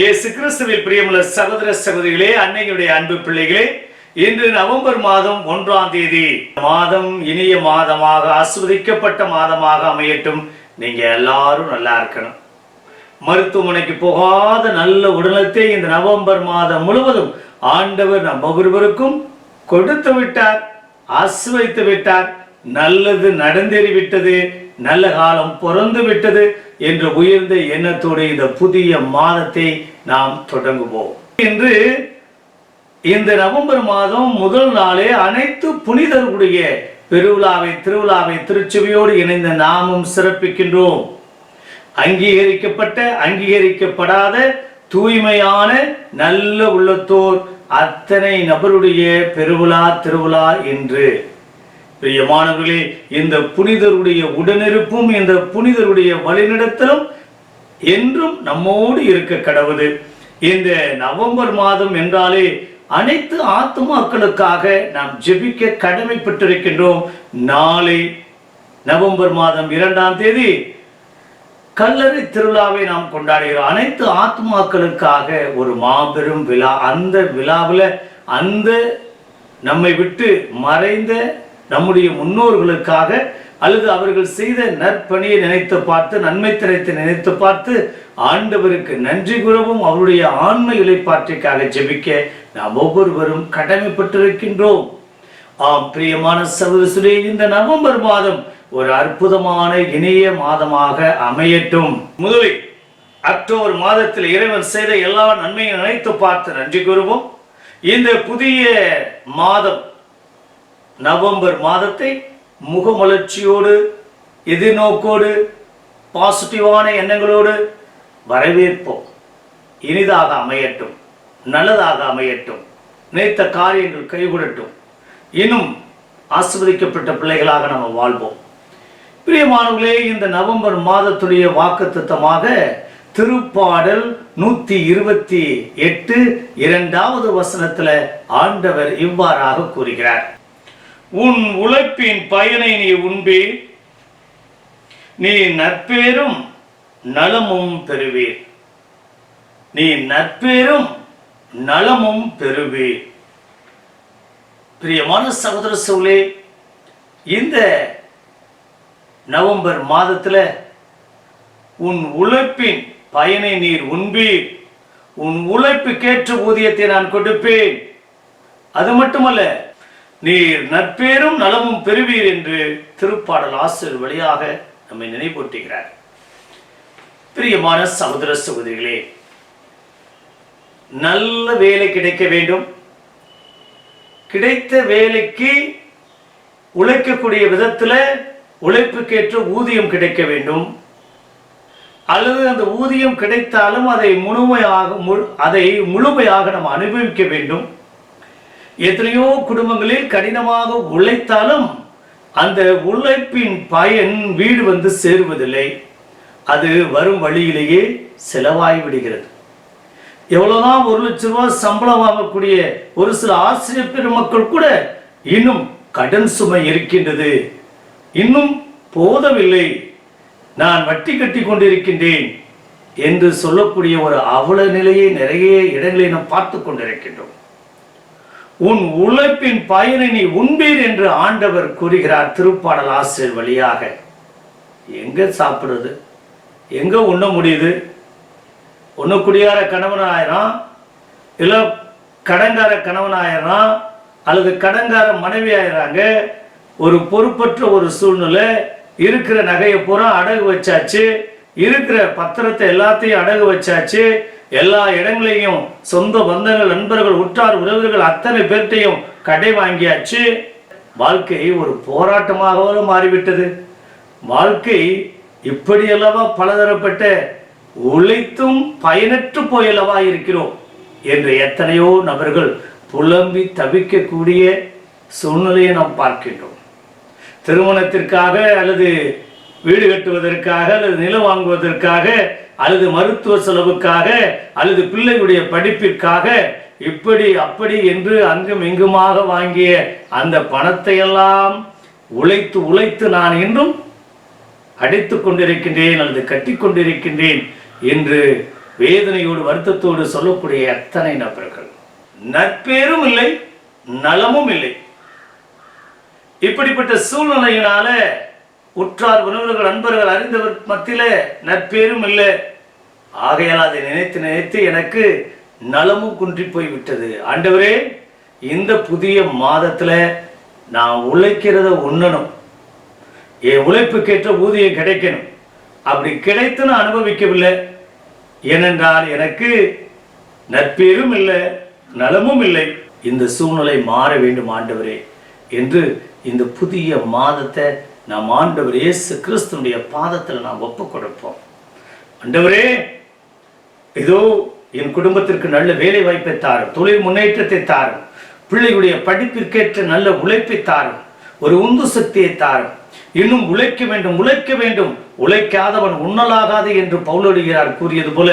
இயேசு கிறிஸ்துவில் பிரியமுள்ள சகோதர சகோதரிகளே அன்னையுடைய அன்பு பிள்ளைகளே இன்று நவம்பர் மாதம் ஒன்றாம் தேதி மாதம் இனிய மாதமாக ஆஸ்வதிக்கப்பட்ட மாதமாக அமையட்டும். நீங்க எல்லாரும் நல்லா இருக்கணும். மருத்துவமனைக்கு போகாத நல்ல உடலத்தை இந்த நவம்பர் மாதம் முழுவதும் ஆண்டவர் நம் ஒவ்வொருவருக்கும் கொடுத்து விட்டார் ஆஸ்வதித்து விட்டார். நல்லது நடந்தேறிவிட்டது. நல்ல காலம் பிறந்து விட்டது என்ற உயர்ந்த எண்ணத்தோடு இந்த புதிய மாதத்தை நாம் தொடங்குவோம். இன்று இந்த நவம்பர் மாதம் முதல் நாளே அனைத்து புனிதர்களுடைய பெருவிழாவை திருவிழாவை திருச்சபையோடு இணைந்த நாமும் சிறப்பிக்கின்றோம். அங்கீகரிக்கப்பட்ட அங்கீகரிக்கப்படாத தூய்மையான நல்ல உள்ளத்தோர் அத்தனை நபருடைய பெருவிழா திருவிழா என்று பிரியமானவர்களே இந்த புனிதருடைய உடனிருப்பும் இந்த புனிதருடைய வழிநடத்தலும் என்றும் நம்மோடு இருக்க கடவுது. இந்த நவம்பர் மாதம் என்றாலே அனைத்து ஆத்துமாக்களுக்காக நாம் ஜெபிக்க கடமைப்பட்டிருக்கின்றோம். நாளை நவம்பர் மாதம் இரண்டாம் தேதி கல்லறை திருவிழாவை நாம் கொண்டாடுகிறோம். அனைத்து ஆத்மாக்களுக்காக ஒரு மாபெரும் விழா. அந்த விழாவில் அந்த நம்மை விட்டு மறைந்த நம்முடைய முன்னோர்களுக்காக அல்லது அவர்கள் செய்த நற்பணியை நினைத்து பார்த்து நன்மை திரைத்து நினைத்து பார்த்து ஆண்டவருக்கு நன்றி கூறவும் அவருடைய ஆன்ம இலைப்பாற்றிற்காக ஜெபிக்க நாம் ஒவ்வொருவரும் கடமைப்பட்டிருக்கின்றோம். ஆம் பிரியமான சகோதரே இந்த நவம்பர் மாதம் ஒரு அற்புதமான இணைய மாதமாக அமையட்டும். முதலில் அக்டோபர் மாதத்தில் இறைவன் செய்த எல்லா நன்மையை நினைத்து பார்த்து நன்றி கூறுவோம். இந்த புதிய மாதம் நவம்பர் மாதத்தை முகமலர்ச்சியோடு எதிர்நோக்கோடு பாசிட்டிவான எண்ணங்களோடு வரவேற்போம். இனிதாக அமையட்டும் நல்லதாக அமையட்டும் நினைத்த காரியங்கள் கைகூடட்டும். இன்னும் ஆசிர்வதிக்கப்பட்ட பிள்ளைகளாக நம்ம வாழ்வோம். பிரியமானவர்களே இந்த நவம்பர் மாதத்துடைய வாக்குத்தமாக திருப்பாடல் நூத்தி இருபத்தி எட்டு இரண்டாவது வசனத்துல ஆண்டவர் இவ்வாறாக கூறுகிறார். உன் உழைப்பின் பயனை நீ உண்பே. நீ நற்பேரும் நலமும் பெறுவீர். நீ நற்பேரும் நலமும் பெறுவீர். பிரியமான சகோதர சோழே இந்த நவம்பர் மாதத்துல உன் உழைப்பின் பயனை நீர் உண்பீர். உன் உழைப்புக்கேற்ற ஊதியத்தை நான் கொடுப்பேன். அது மட்டுமல்ல நீர் நற்பேரும் நலமும் பெறுவீர் என்று திருப்பாடல் ஆசிரியர் வழியாக நம்மை நினைவூட்டுகிறார். பிரியமான சகோதர சகோதரிகளே நல்ல வேலை கிடைக்க வேண்டும். கிடைத்த வேலைக்கு உழைக்கக்கூடிய விதத்தில் உழைப்புக்கேற்ற ஊதியம் கிடைக்க வேண்டும். அல்லது அந்த ஊதியம் கிடைத்தாலும் அதை முழுமையாக முழு- அதை முழுமையாக நம்ம அனுபவிக்க வேண்டும். எத்தனையோ குடும்பங்களில் கடினமாக உழைத்தாலும் அந்த உழைப்பின் பயன் வீடு வந்து சேருவதில்லை. அது வரும் வழியிலேயே செலவாகி விடுகிறது. எவ்வளவுதான் ஒரு லட்ச ரூபா சம்பளம் வாங்கக்கூடிய ஒரு சில ஆசிரியர் பெருமக்கள் கூட இன்னும் கடன் சுமை இருக்கின்றது. இன்னும் போதவில்லை. நான் வட்டி கட்டி கொண்டிருக்கின்றேன் என்று சொல்லக்கூடிய ஒரு அவல நிலையை நிறைய இடங்களை நாம் பார்த்து கொண்டிருக்கின்றோம். உன் உழைப்பின் பயனை நீ உண்பீர் என்று ஆண்டவர் கூறுகிறார் திருப்பாடல் ஆசிரியர் வழியாக. எங்க சாப்பிடுறது? எங்க உண்ண முடியுது? ஒன்று குடியார கணவன் ஆயிரம் இல்லை கடங்கார கணவன் ஆயிரம் அல்லது கடங்கார மனைவி ஆயிடுறாங்க ஒரு பொறுப்பற்ற ஒரு சூழ்நிலை இருக்கிற நகையை பூரா அடகு வச்சாச்சு இருக்கிற பத்திரத்தை எல்லாத்தையும் அடகு வச்சாச்சு எல்லா இடங்களையும் சொந்த பந்தங்கள் நண்பர்கள் உற்றார் உறவுகள் அத்தனை பேர்கிட்டையும் கடை வாங்கியாச்சு. வாழ்க்கை ஒரு போராட்டமாகவும் மாறிவிட்டது. வாழ்க்கை இப்படியல்லவா பலதரப்பட்ட உழைத்தும் பயனற்று போயல்லவா இருக்கிறோம் என்று எத்தனையோ நபர்கள் புலம்பி தவிக்கக்கூடிய சூழ்நிலையை நாம் பார்க்கின்றோம். திருமணத்திற்காக அல்லது வீடு கட்டுவதற்காக அல்லது நிலம் வாங்குவதற்காக அல்லது மருத்துவ செலவுக்காக அல்லது பிள்ளைகளுடைய படிப்பிற்காக இப்படி அப்படி என்று அங்கும் இங்குமாக வாங்கிய அந்த பணத்தை எல்லாம் உழைத்து உழைத்து நான் இன்றும் அடைத்துக் கொண்டிருக்கின்றேன் அல்லது கட்டி கொண்டிருக்கின்றேன் என்று வேதனையோடு வருத்தத்தோடு சொல்லக்கூடிய அத்தனை நபர்கள். நற்பேரும் இல்லை நலமும் இல்லை. இப்படிப்பட்ட சூழ்நிலையினால உற்றார் உணவர்கள் நண்பர்கள் அறிந்தவர் மத்தியில நற்பேரும் இல்லை. ஆகையால் அதை நினைத்து நினைத்து எனக்கு நலமும் குன்றி போய் விட்டது. ஆண்டவரே இந்த புதிய மாதத்தில் நான் உழைக்கிறத உண்ணணும். என் உழைப்புக்கேற்ற ஊதியம் கிடைக்கணும். அப்படி கிடைத்து நான் அனுபவிக்கவில்லை. ஏனென்றால் எனக்கு நற்பேரும் இல்லை நலமும் இல்லை. இந்த சூழ்நிலை மாற வேண்டும் ஆண்டவரே என்று இந்த புதிய மாதத்தை நாம் ஆண்டவர் இயேசு கிறிஸ்துனுடைய பாதத்தில் நாம் ஒப்பு கொடுப்போம் ஆண்டவரே இதோ என் குடும்பத்திற்கு நல்ல வேலை வாய்ப்பை தாரும் தொழில் முன்னேற்றத்தை தாரும் பிள்ளைகளுடைய படிப்பிற்கேற்ற நல்ல உழைப்பை தாரும் ஒரு உந்து சக்தியை தாரும். இன்னும் உழைக்க வேண்டும் உழைக்க வேண்டும். உழைக்காதவன் உண்ணலாகாது என்று பவுலடிகிறார் கூறியது போல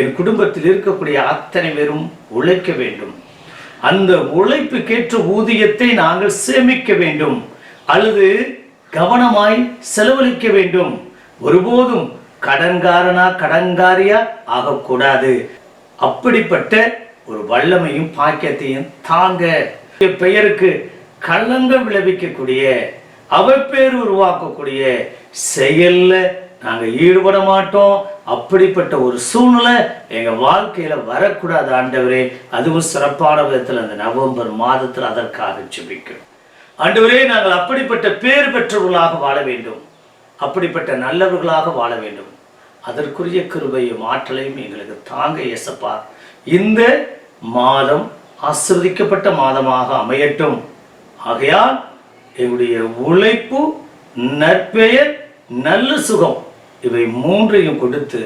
என் குடும்பத்தில் இருக்கக்கூடிய அத்தனை பேரும் உழைக்க வேண்டும். அந்த உழைப்புக்கேற்ற ஊதியத்தை நாங்கள் சேமிக்க வேண்டும். அல்லது கவனமாய் செலவழிக்க வேண்டும். ஒருபோதும் கடன்காரனா கடன்காரியா ஆகக்கூடாது. அப்படிப்பட்ட ஒரு வல்லமையும் பாக்கியத்தையும் தாங்க. பெயருக்கு கள்ளங்கள் விளைவிக்கக்கூடிய அவப்பேர் உருவாக்கக்கூடிய செயல்ல நாங்க ஈடுபட மாட்டோம். அப்படிப்பட்ட ஒரு சூழ்நிலை எங்க வாழ்க்கையில வரக்கூடாது ஆண்டவரே. அதுவும் சிறப்பான விதத்தில் அந்த நவம்பர் மாதத்தில் அதற்காக ஜெபிக்கிறோம். ஆண்டவரே நாங்கள் அப்படிப்பட்ட பேர் பெற்றவர்களாக வாழ வேண்டும். அப்படிப்பட்ட நல்லவர்களாக வாழ வேண்டும். அதற்குரிய கிருபையும் ஆற்றலையும் எங்களுக்கு தாங்க இயேசப்பா. இந்த மாதம் ஆசிர்வதிக்கப்பட்ட மாதமாக அமையட்டும். ஆகையால் எங்களுடைய உழைப்பு நற்பெயர் நல்ல சுகம் இவை மூன்றையும் கொடுத்து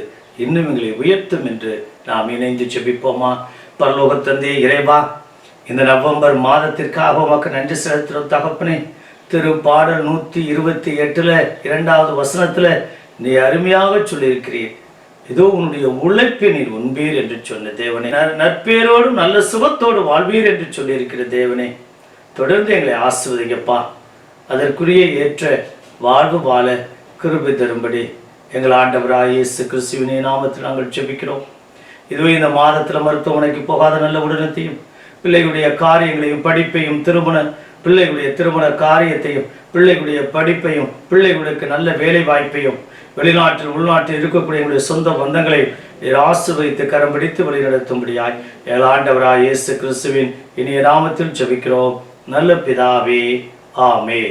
இன்னும் எங்களை உயர்த்தும் என்று நாம் இணைந்து செபிப்போமா பரலோக தந்தையே இறைவா இந்த நவம்பர் மாதத்திற்காக உமக்கு நன்றி செலுத்துகிற தகப்பனே. திரு பாடல் நூற்றி இருபத்தி எட்டில் இரண்டாவது வசனத்தில் நீ அருமையாக சொல்லியிருக்கிறீர். இதோ உன்னுடைய உழைப்பை நீர் உண்பீர் என்று சொன்ன தேவனே. நற்பேரோடும் நல்ல சுகத்தோடு வாழ்வீர் என்று சொல்லியிருக்கிற தேவனே. தொடர்ந்து எங்களை ஆசிர்வதிங்கப்பா. அதற்குரிய ஏற்ற வாழ்வு வாழ கிருபி தரும்படி எங்கள் ஆண்டவராக இயேசு கிறிஸ்துவினை நாமத்தில் நாங்கள் செபிக்கிறோம் இதுவே இந்த மாதத்தில் மருத்துவமனைக்கு போகாத நல்ல உடனத்தையும் பிள்ளைகளுடைய காரியங்களையும் படிப்பையும் திருமண பிள்ளைகளுடைய திருமண காரியத்தையும் பிள்ளைகளுடைய படிப்பையும் பிள்ளைகளுக்கு நல்ல வேலை வாய்ப்பையும் வெளிநாட்டில் உள்நாட்டில் இருக்கக்கூடிய எங்களுடைய சொந்த பந்தங்களை நீர் ஆசிர்வதித்து கரம் பிடித்து வழிநடத்தும்படியாய் ஏழாண்டவராய் இயேசு கிறிஸ்துவின் இனிய நாமத்தில் ஜெபிக்கிறோம். நல்ல பிதாவே ஆமே